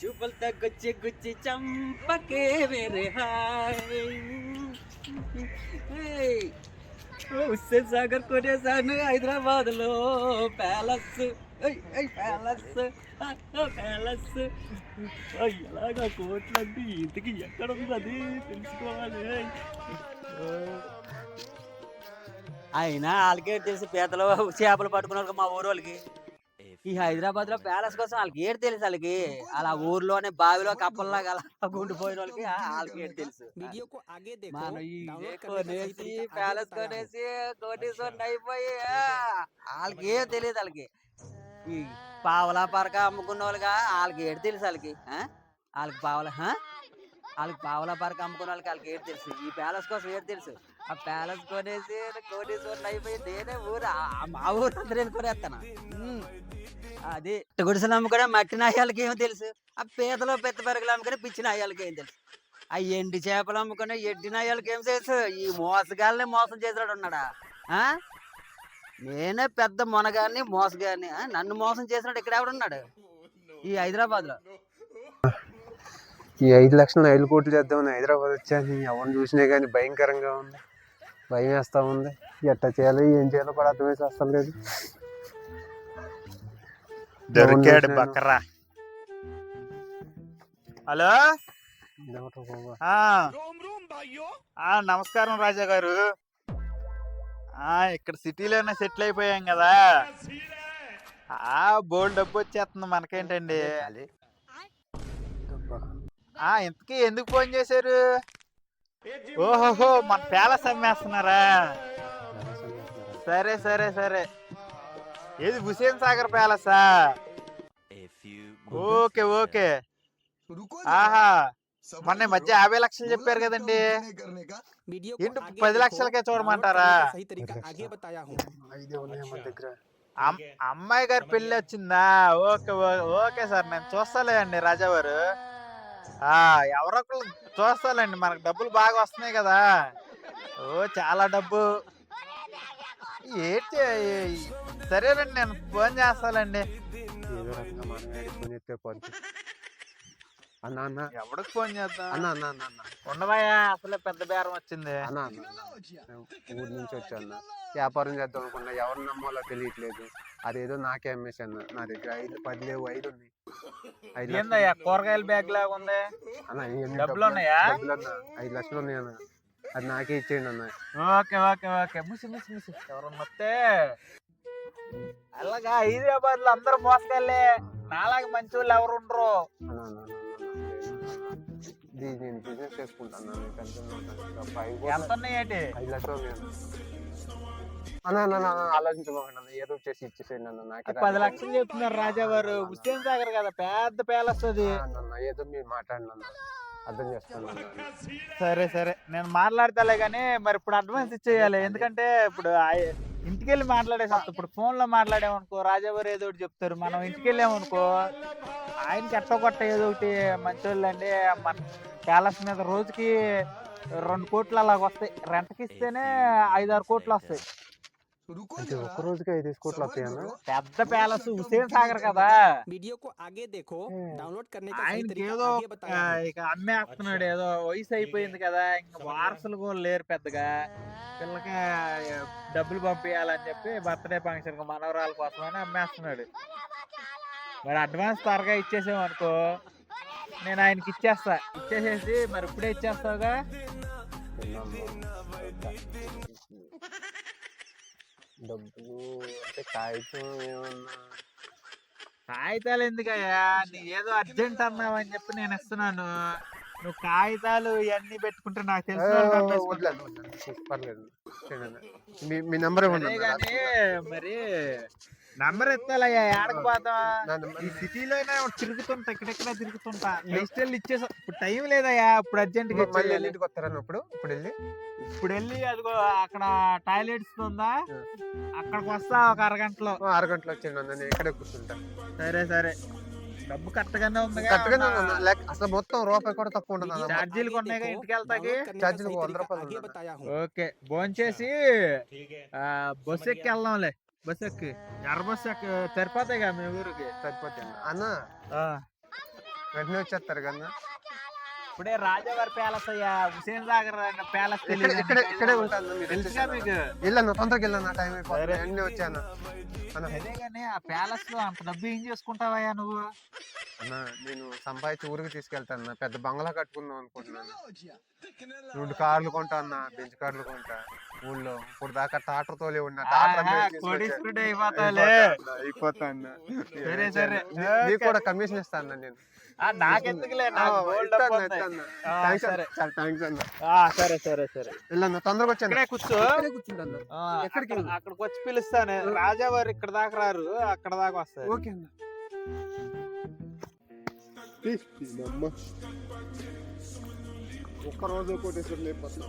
చూపులతో గుచ్చి గుచ్చి చంపకే వేరే హాయ్. హుస్సేన్ సాగర్ కొనేసాను హైదరాబాద్లో ప్యాలెస్. ప్యాలెస్. ప్యాలెస్ ఎలాగా కోట్లండి ఇంటికి ఎక్కడ ఉంది అది తెలుసుకోవాలి అయినా వాళ్ళకే తెలిసి పేదలు చేపలు పట్టుకున్నారు మా ఊరు వాళ్ళకి ఈ హైదరాబాద్లో ప్యాలెస్ కోసం వాళ్ళకి ఏడు తెలుసు వాళ్ళకి అలా ఊర్లోనే బావిలో కప్పల్లో అలా గుండిపోయిన వాళ్ళకి వాళ్ళకి ఏడు తెలుసు కొనేసి ప్యాలెస్ కొనేసి కోటీశ్వరుని అయిపోయి వాళ్ళకి ఏం తెలియదు వాళ్ళకి ఈ పావలా పరక అమ్ముకున్న వాళ్ళకి వాళ్ళకి ఏడు తెలుసు వాళ్ళకి వాళ్ళకి పావలా వాళ్ళకి పావలా పరక అమ్ముకున్న వాళ్ళకి వాళ్ళకి ఏడు తెలుసు ఈ ప్యాలెస్ కోసం ఏడు తెలుసు ఆ ప్యాలెస్ కొనేసి కోటేశ్వరులు అయిపోయి నేనే ఊరు మా ఊరు అందరూ కొనేస్తాను అది. గుడిసెలు అమ్ముకునే మట్టి నాయాలకి ఏమో తెలుసు. ఆ పీతలో పెద్ద పెరగలు అమ్ముకునే పిచ్చి నాయాలకి ఏం తెలుసు. ఆ ఎండి చేపలు అమ్ముకునే ఎడ్డి నాయాలకి ఏం తెలుసు? ఈ మోసగాళ్ళని మోసం చేసినాడు ఉన్నాడా? నేనే పెద్ద మొనగాన్ని మోసగాన్ని నన్ను మోసం చేసినాడు ఇక్కడ ఎవడున్నాడు ఈ హైదరాబాద్లో ఈ ఐదు లక్షలు ఐదు కోట్లు చేద్దామని హైదరాబాద్ వచ్చాను. ఎవరిని చూసినా కానీ భయంకరంగా ఉంది. భయం వేస్తూ ఉంది. ఎట్లా చేయాలి ఏం చేయాలో కూడా అర్థమై వస్తాం లేదు. దొరికాడు. బకరా. హలో? నమస్కారం రాజా గారు. ఇక్కడ సిటీలోనే సెటిల్ అయిపోయాం కదా. ఆ బోల్డ్ డబ్బు వచ్చేస్తుంది మనకేంటండి? ఇంతకీ ఎందుకు ఫోన్ చేశారు? ఓహోహో మన ప్యాలెస్ అమ్మేస్తున్నారా? సరే సరే సరే. ఏది హుసేన్ సాగర్ ప్యాలెసా ఓకే ఓకే. ఆహా మొన్న మధ్య యాభై లక్షలు చెప్పారు కదండి. ఏంటి పది లక్షలకే చూడమంటారా? అమ్మాయి గారి పెళ్ళి వచ్చిందా? ఓకే ఓకే సార్ నేను చూస్తాలే అండి ఎవరో ఎవరొకరు చూస్తాలండి మనకు డబ్బులు బాగా వస్తున్నాయి కదా. ఓ చాలా డబ్బు. ఏంటి సరేనండి నేను ఫోన్ చేస్తానండి ఏదో రకంగా అన్న అన్న. ఎవరికి ఫోన్ చేద్దాం? అన్న అన్న అన్న అన్న. ఉండవయ్యా అసలే పెద్ద బేరం వచ్చింది. అన్న అన్న అన్న. నేను ఊరి నుంచి వచ్చాను వ్యాపారం చేద్దాం అనుకున్నా ఎవరిని నమ్మాలో తెలియట్లేదు. అదేదో నాకే అమ్మేశాను నా దగ్గర ఐదు పది లేవు ఐదు ఉన్నాయి. ఐదు లక్షలు- ఏందయ్యా కూరగాయల బ్యాగ్ లాగా ఉంది? అన్న ఇవన్నీ డబ్బులు డబ్బులు- ఉన్నాయా? డబ్బులు అన్న. ఐదు లక్షలు ఉన్నాయి అన్న. అది నాకే ఇచ్చేయండి అన్న. Okay okay okay. ముసి ముసి ముసి. ఎవరన్నా వస్తే అలాగా హైదరాబాద్లో అందరూ మోసగాళ్ళే నాలాగా మంచి వాళ్ళు ఎవరు ఉండరు. నేను బిజినెస్ చేసుకుంటాను? ఎంత పోతే ఉన్నాయి ఏంటి? ఐదు లక్షలు అన్న. ఏదో చేసి ఇచ్చేసేయండి అన్న. నాకే పది లక్షలు చెప్తున్నారు రాజా గారు హుస్సేన్ సాగర్ కదా పెద్ద ప్యాలెస్ అది. ఏదో మీరు మాట్లాడిన అర్థం చేస్తాను అన్న. సరే సరే. నేను మాట్లాడతాలే గానీ మరి ఇప్పుడు అడ్వాన్స్ ఇచ్చేయాలి. ఎందుకంటే ఇప్పుడు ఇంటికెళ్ళి మాట్లాడేసి వస్తాం. ఇప్పుడు ఫోన్లో మాట్లాడామనుకో రాజాబారు ఏదో ఒకటి చెప్తారు మనం ఇంటికెళ్ళామనుకో ఆయనకి ఎట్టో కొట్ట ఏదో ఒకటి మంచోళ్ళు అండి మన ప్యాలెస్ మీద రోజుకి రెండు కోట్లు అలాగ వస్తాయి రెంట్కి ఇస్తేనే ఐదారు కోట్లు వస్తాయి రోజుకి ఐదు పెద్ద ప్యాలెస్ హుసేన్ సాగర్ కదా. వీడియో ఆగే దేఖో డౌన్లోడ్ కర్నే కా ఆయనకి ఏదో ఇక అమ్మే ఆస్తున్నాడు ఏదో వయసు అయిపోయింది కదా ఇంకా వారసులు కూడా లేరు పెద్దగా. పిల్లకి డబ్బులు పంపించాలని చెప్పి బర్త్డే ఫంక్షన్ మనవరాల కోసమని అమ్మేస్తున్నాడు. మరి అడ్వాన్స్ త్వరగా ఇచ్చేసామనుకో నేను ఆయనకి ఇచ్చేస్తా. ఇచ్చేసేసి మరి ఇప్పుడే ఇచ్చేస్తావుగా? డబ్బులు అంటే కాగితం ఏమన్నా కాగితాలు ఎందుకయ్యా నీ ఏదో అర్జెంట్ అన్నావని చెప్పి నేను ఇస్తున్నాను నువ్వు కాగితాలు ఇవన్నీ పెట్టుకుంటే నాకు వదిలేండి. పర్లేదు. మీ మీ నెంబర్ మరి నంబర్ ఎత్తాలయ్యా ఏడకు పోతా ఈ సిటీలో తిరుగుతుంటా ఇక్కడెక్కడ తిరుగుతుంటా. నెక్స్ట్ వెళ్ళి ఇచ్చేసా. ఇప్పుడు టైం లేదయ్యా ఇప్పుడు అర్జెంట్గా మళ్ళీ వస్తారని ఇప్పుడు? ఇప్పుడు వెళ్ళి? ఇప్పుడు వెళ్ళి అదిగో అక్కడ టాయిలెట్స్ ఉందా? అక్కడికి వస్తా ఒక అరగంటలో. అరగంటలో వచ్చేయండి నేను ఇక్కడే కూర్చుంటా. సరే సరే. డబ్బు కట్టగానే ఉంది? కట్టగానే ఉంది అసలు మొత్తం రూపాయి కూడా తక్కువ ఉండదు ఛార్జీలు కొన్నాయి ఇంటికి వెళ్తాకి ఛార్జీలు వంద రూపాయలు ఓకే భోంచేసి బస్సు ఎక్కి వెళ్దాంలే. బస్సు ఎక్కి ఎర్ర బస్సు ఎక్కి సరిపోతాయిగా మీ ఊరికి సరిపోతాయి అన్న. అన్న ఆ, వెంటనే వచ్చేస్తారు కదా ఇప్పుడే రాజావారి ప్యాలెస్ అయ్యా హుసేన్ సాగర్ ప్యాలెస్ ఇక్కడ తెలియదు ఇక్కడే ఇక్కడే ఉంటాను మీరు తెలుసుగా మీకు వెళ్ళాను తొందరగా వెళ్ళాను టైం అయిపోతుంది. వెంటనే వచ్చాను అన్న అదే కానీ ఆ ప్యాలెస్లో అంత డబ్బు ఏం చేసుకుంటావయ్యా నువ్వు అన్న నేను సంపాదించి ఊరికి తీసుకెళ్తాను అన్న. పెద్ద బంగ్లా కట్టుకుందాం అనుకుంటున్నాను రెండు కార్లు కొంటా అన్న బెంచ్ కార్లు కొంటా ఊళ్ళో. ఇప్పుడు దాకా టాటర్ తోలే ఉన్నా. కోటీశ్వరుడు అయిపోతావులే అయిపోతా అన్న, అయిపోతా అన్న. సరే, సరే. నీకు కూడా కమిషన్ ఇస్తాను నేను? ఆ, నాకెందుకులే? సరే అన్న. చాలా థాంక్స్ అన్న. ఆ, సరే సరే సరే. వెళ్ళన్న తొందరగా వచ్చాను? కూర్చో. ఇక్కడే కూర్చుంటాను ఎక్కడికి అక్కడ- అక్కడికి వచ్చి పిలుస్తాను. రాజావారు ఇక్కడ దాకా రారు. అక్కడ దాకా వస్తారు ఓకే అన్న. ఒక్క రోజు కోటేశ్వరం లేకపోతున్నా